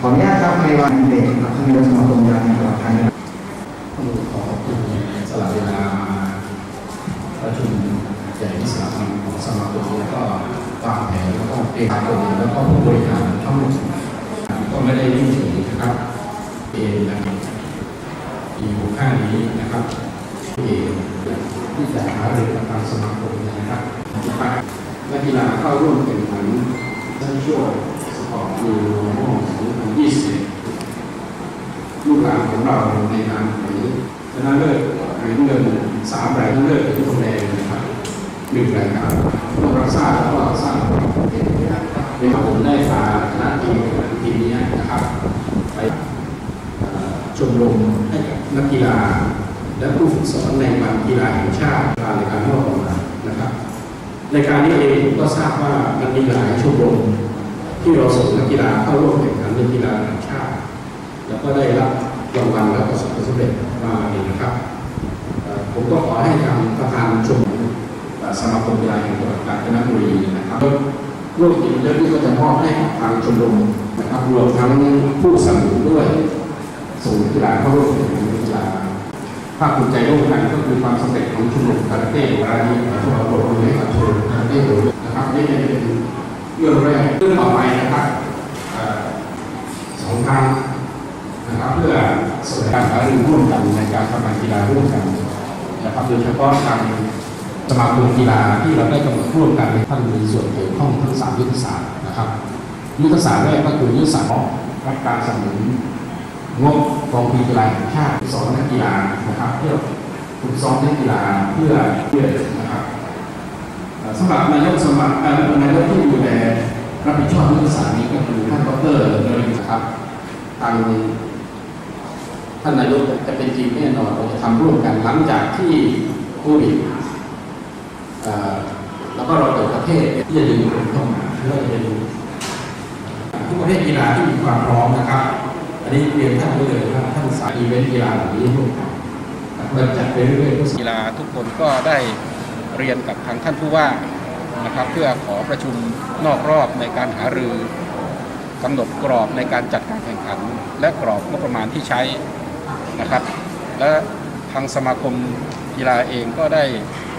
ขออนุญาตครับในวันเด็กครับท่านนายกสมาคมกีฬาแห่งประเทศไทยต้องขอบคุณสละเวลามาประชุมใหญ่ที่สามัญของสมาคมแล้วก็วางแผนแล้วก็เอกชนแล้วก็ผู้บริหารทั้งหมดก็ไม่ได้นิ่งเฉยนะครับเองนะครับปีหกห้านี้นะครับเองที่จะหารือกับทางสมาคมนะครับนักกีฬาเข้าร่วมแข่งขันทั้งช่วง สปอร์ตยูโร2021ลูกหลานของเราในนามของชนะเลิศหรียเงินสามเหรียเลิศเหรียญทองแดงนะครับหนึ่งรายการพวกเราทราบแล้วก็ทราบในผมได้พาคณะทีมทีมนี้นะครับ ไปชมรมให้กับนักกีฬา และผู้ฝึกสอนในวันกีฬาแห่งชาติการในการมอบรางวัลนะครับ ในการนี้เองผมก็ทราบว่ามันมีหลายชมรม ที่เราส่งนักกีฬาเข้าร่วมแข่งขันในกีฬาแห่งชาติ แล้วก็ได้รับรางวัลและประสบความสำเร็จมาเองนะครับ ผมก็ขอให้ทางประธานชมสมาคมกีฬาแห่งจังหวัดกาญจนบุรีนะครับร่วมกิจเรื่องนี้ก็จะมอบให้กับทางชมรมนะครับรวมทั้งผู้สนับสนุนด้วยส่งกีฬาเข้าร่วมแข่งขันกีฬาภาคภูมิใจร่วมกันก็คือความสำเร็จของชมรมคาราเต้รายนี้พวกเราปรบมือให้กับชมรมคาราเต้ด้วยนะครับนี่เป็น เรื่องแรกเรื่องต่อไปนะครับเอ่อสองทางนะครับเพื่อสดงการหารือร่วมกันในการทำงานกีฬาร่วมกันนะครับโดยเฉพาะทางสมาคมกีฬาที่เราได้กำหนดร่วมกันในท่านมีส่วนเกี่ยวข้องทั้งสามยุทธศาสตร์นะครับยุทธศาสตร์แรกก็คือยุทธศาสตร์รับการสนับสนุนงบกองทุนกีฬาแห่งชาติสอนนักกีฬานะครับ เพื่อฝึกซ้อมนักกีฬาเพื่อเพื่อนะครับ สำหรับนายกสมัครนายกที่ดูแลรับผิดชอบยุทธศาสตร์นี้ก็คือท่านดรเนรินครับทางท่านนายกจะเป็นจริงแน่นอนเราจะทำร่วมกันหลังจากที่โควิดแล้วก็เราเปิดประเทศที่จะดึงคนเข้ามาเพื่อจะดึงทุกประเภทกีฬาที่มีความพร้อมนะครับ อันนี้เรียนท่านไว้เลยว่าท่านสายอีเวนต์กีฬาเหล่านี้ร่วมกันเราจัดไปเรื่อยๆกีฬาทุกคนก็ได้ เรียนกับทางท่านผู้ว่านะครับเพื่อขอประชุมนอกรอบในการหารือกำหนดกรอบในการจัดการแข่งขัน และกรอบงบประมาณที่ใช้นะครับ และทางสมาคมกีฬาเองก็ได้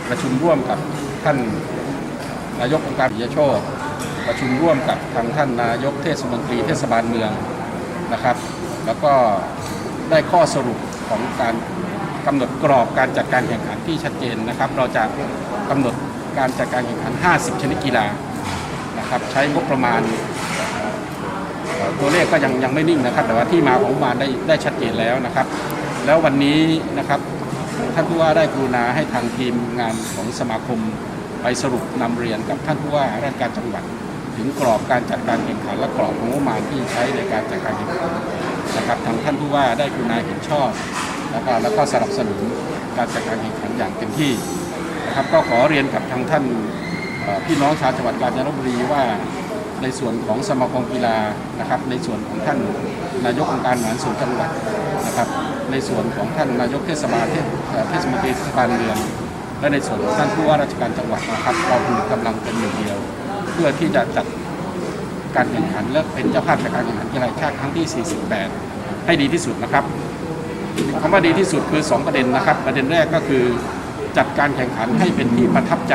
ประชุมร่วมกับท่านนายกองค์การปิยโชคประชุมร่วมกับทางท่านนายกเทศมนตรีเทศบาลเมืองนะครับ แล้วก็ได้ข้อสรุปของการ กำหนดกรอบการจัดการแข่งขันที่ชัดเจนนะครับ เราจะกำหนดการจัดการแข่งขัน 50 ชนิดกีฬานะครับใช้งบประมาณตัวเลขก็ยังยังไม่นิ่งนะครับ แต่ว่าที่มาของงบประมาณได้ได้ชัดเจนแล้วนะครับ แล้ววันนี้นะครับท่านผู้ว่าได้กรุณาให้ทางทีมงานของสมาคมไปสรุปนำเรียนกับท่านผู้ว่าราชการจังหวัด ถึงกรอบการจัดการแข่งขันและกรอบของงบประมาณที่ใช้ในการจัดการแข่งขันนะครับทางท่านผู้ว่าได้กรุณาเห็นชอบ แล้วก็แล้วก็สนับสนุนการจัดการแข่งขันอย่างเต็มที่นะครับก็ขอเรียนกับทางท่านพี่น้องชาวจังหวัดกาญจนบุรีว่าในส่วนของสมาคมกีฬานะครับ ในส่วนของท่านนายกองค์การบริหารส่วนจังหวัดนะครับ ในส่วนของท่านนายกเทศบาลเทศมนตรีเทศบาลเมืองและในส่วนของท่านผู้ว่าราชการจังหวัดนะครับ เราคือกำลังเป็นหนึ่งเดียว เพื่อที่จะจัดการแข่งขันและเป็นเจ้าภาพจัดการแข่งขันกีฬาชาติครั้งที่ 48 ให้ดีที่สุดนะครับ คำว่าดีที่สุดคือ 2 ประเด็นนะครับ ประเด็นแรกก็คือจัดการแข่งขันให้เป็นที่ประทับใจ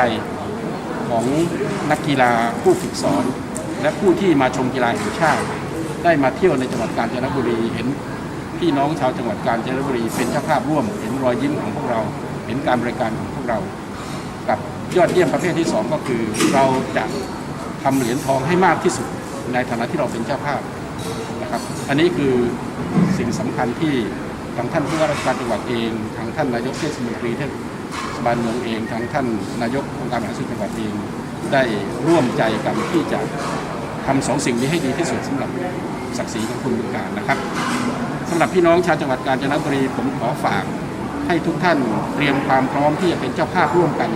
ของนักกีฬาผู้ฝึกสอน และผู้ที่มาชมกีฬาแห่งชาติ ได้มาเที่ยวในจังหวัดกาญจนบุรีเห็นพี่น้องชาวจังหวัดกาญจนบุรีเป็นเจ้าภาพร่วม เห็นรอยยิ้มของพวกเรา เห็นการบริการของพวกเรา กับยอดเยี่ยมประเภทที่ 2 ก็คือ เราจะทำเหรียญทองให้มากที่สุดในฐานะที่เราเป็นเจ้าภาพนะครับ อันนี้คือสิ่งสำคัญที่ ทางท่านผู้ว่าราชการจังหวัดเอง ทางท่านนายกเทศมนตรีเทศบาลเมืองเอง ทางท่านนายกองค์การบริหารส่วนจังหวัดเอง ได้ร่วมใจกันที่จะทำสองสิ่งนี้ให้ดีที่สุดสำหรับศักดิ์ศรีของคุณบึงการนะครับสำหรับพี่น้องชาวจังหวัดกาญจนบุรีผมขอฝากให้ทุกท่านเตรียมความพร้อมที่จะเป็นเจ้าภาพร่วมกัน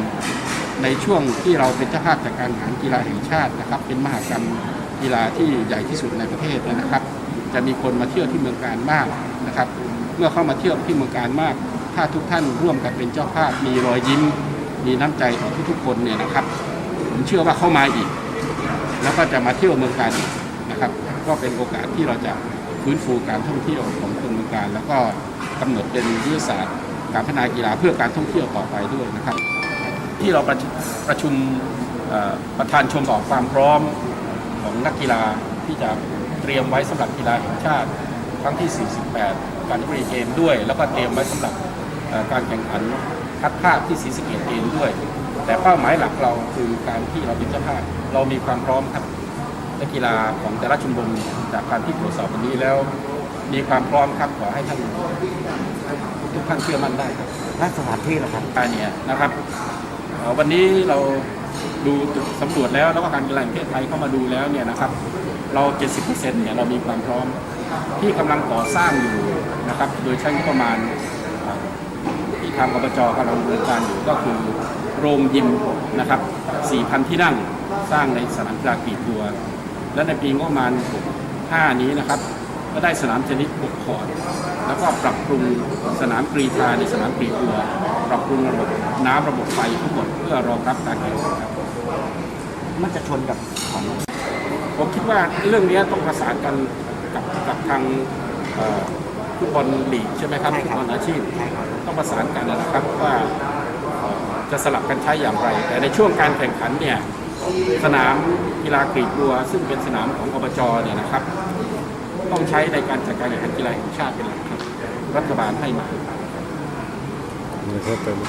ในช่วงที่เราเป็นเจ้าภาพจากการแข่งขันกีฬาแห่งชาตินะครับ เป็นมหากรรมกีฬาที่ใหญ่ที่สุดในประเทศนะครับ จะมีคนมาเที่ยวที่เมืองการมากนะครับ เมื่อเข้ามาเที่ยวที่เมืองการมาก ถ้าทุกท่านร่วมกันเป็นเจ้าภาพ มีรอยยิ้ม มีน้ำใจต่อทุกๆคนเนี่ยนะครับ ผมเชื่อว่าเข้ามาอีก แล้วก็จะมาเที่ยวเมืองการอีกนะครับ ก็เป็นโอกาสที่เราจะฟื้นฟูการท่องเที่ยวของคนเมืองการ แล้วก็กำหนดเป็นยุทธศาสตร์การพัฒนากีฬาเพื่อการท่องเที่ยวต่อไปด้วยนะครับ ที่เราประชุมประชุมประธานชมบอกความพร้อมของนักกีฬาที่จะเตรียมไว้สำหรับกีฬาแห่งชาติครั้งที่ 48 การบรีเกมด้วย แล้วก็เตรียมไว้สำหรับการแข่งขันคัดภาคที่ศรีสะเกษเกมด้วย แต่เป้าหมายหลักเราคือการที่เราเป็นเจ้าภาพเรามีความพร้อมครับนักกีฬาของแต่ละชมรมจากการที่ตรวจสอบวันนี้แล้ว มีความพร้อมครับขอให้ท่านทุกท่านเชื่อมั่นได้ครับและสถานที่ล่ะครับการเนี่ยนะครับวันนี้เราดูสำรวจแล้วแล้วก็การกีฬาแห่งประเทศไทยเข้ามาดูแล้วเนี่ยนะครับ เรา 70%เนี่ยเรามีความพร้อม ที่กำลังก่อสร้างอยู่นะครับ โดยใช้งบประมาณเอ่อที่ทางอบจกำลังดำเนินการอยู่ก็คือโรงยิมนะครับ 4,000 ที่นั่งสร้างในสนามกีฬากรีดบัว และในปีงบประมาณ65นี้นะครับ ก็ได้สนามเทนนิส6คอร์ดแล้วก็ปรับปรุงสนามกรีธาในสนามกรีดบัว ปรับปรุงระบบน้ำระบบไฟทั้งหมดเพื่อรองรับการแข่งขันครับมันจะชนกับของผมคิดว่าเรื่องนี้ต้องประสานกัน กับกับทางเอ่อฟุตบอลลีกใช่ไหมครับใช่ฟุครับตบอลอาชีพ ใช่ครับ ต้องประสานกันนะครับว่าเอ่อจะสลับกันใช้อย่างไร แต่ในช่วงการแข่งขันเนี่ยสนามกีฬากรีดบัว ซึ่งเป็นสนามของอบจเนี่ยนะครับ ต้องใช้ในการจัดการแข่งขันกีฬาแห่งชาติเป็นหลักครับรัฐบาลให้มามีเพิ่มเติมไหม